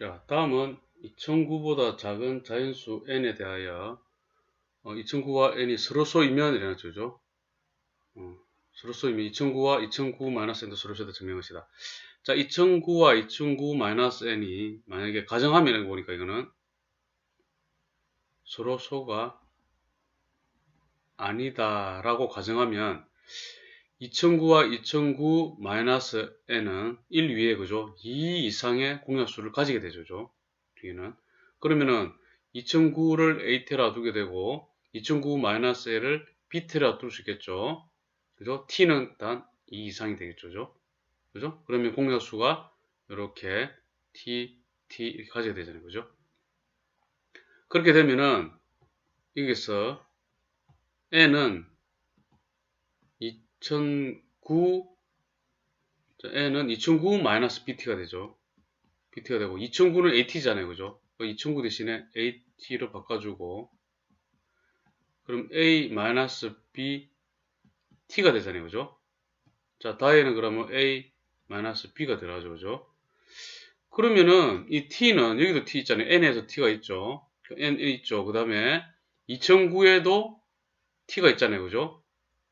자, 다음은 2009보다 작은 자연수 n에 대하여 어, 2009와 n이 서로 쏘이면 이라는 거죠. 어, 서로 쏘이면 2009와 2009-n도 서로 쏘다 증명것이다. 자, 2009와 2009-n이 만약에 가정하면 보니까 이거는 서로 소가 아니다라고 가정하면 2009와 2009-n은 1 위에 그죠? 2 이상의 공약수를 가지게 되죠. 죠? 뒤에는. 그러면은 2009를 a테라 두게 되고 2009-l을 b테라 둘 수 있겠죠. 그죠? t는 단 2 이상이 되겠죠. 그죠? 그죠? 그러면 공약수가 이렇게 t, t 이렇게 가지게 되잖아요. 그죠? 그렇게 되면은 여기서 n은 2009 n은 2009-bt가 되죠. bt가 되고 2009는 at잖아요. 그죠? 2009 대신에 at로 바꿔주고 그럼 a-b t가 되잖아요. 그죠? 자, 다에는 그러면 a-b가 들어가죠. 그죠? 그러면은 이 t는 여기도 t 있잖아요. n에서 t가 있죠. n 있죠. 그 다음에 2009에도 t가 있잖아요. 그죠?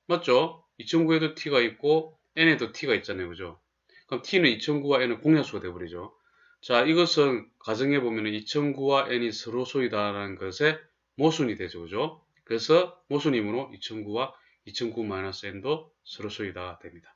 맞죠? 2009에도 t가 있고 n에도 t가 있잖아요. 그죠? 그럼 t는 2009와 n은 공약수가 되어버리죠. 자, 이것은 가정해 보면 2009와 n이 서로 소이다라는 것의 모순이 되죠. 그죠? 그래서 모순이므로 2009와 2009-n도 서로 소이다 됩니다.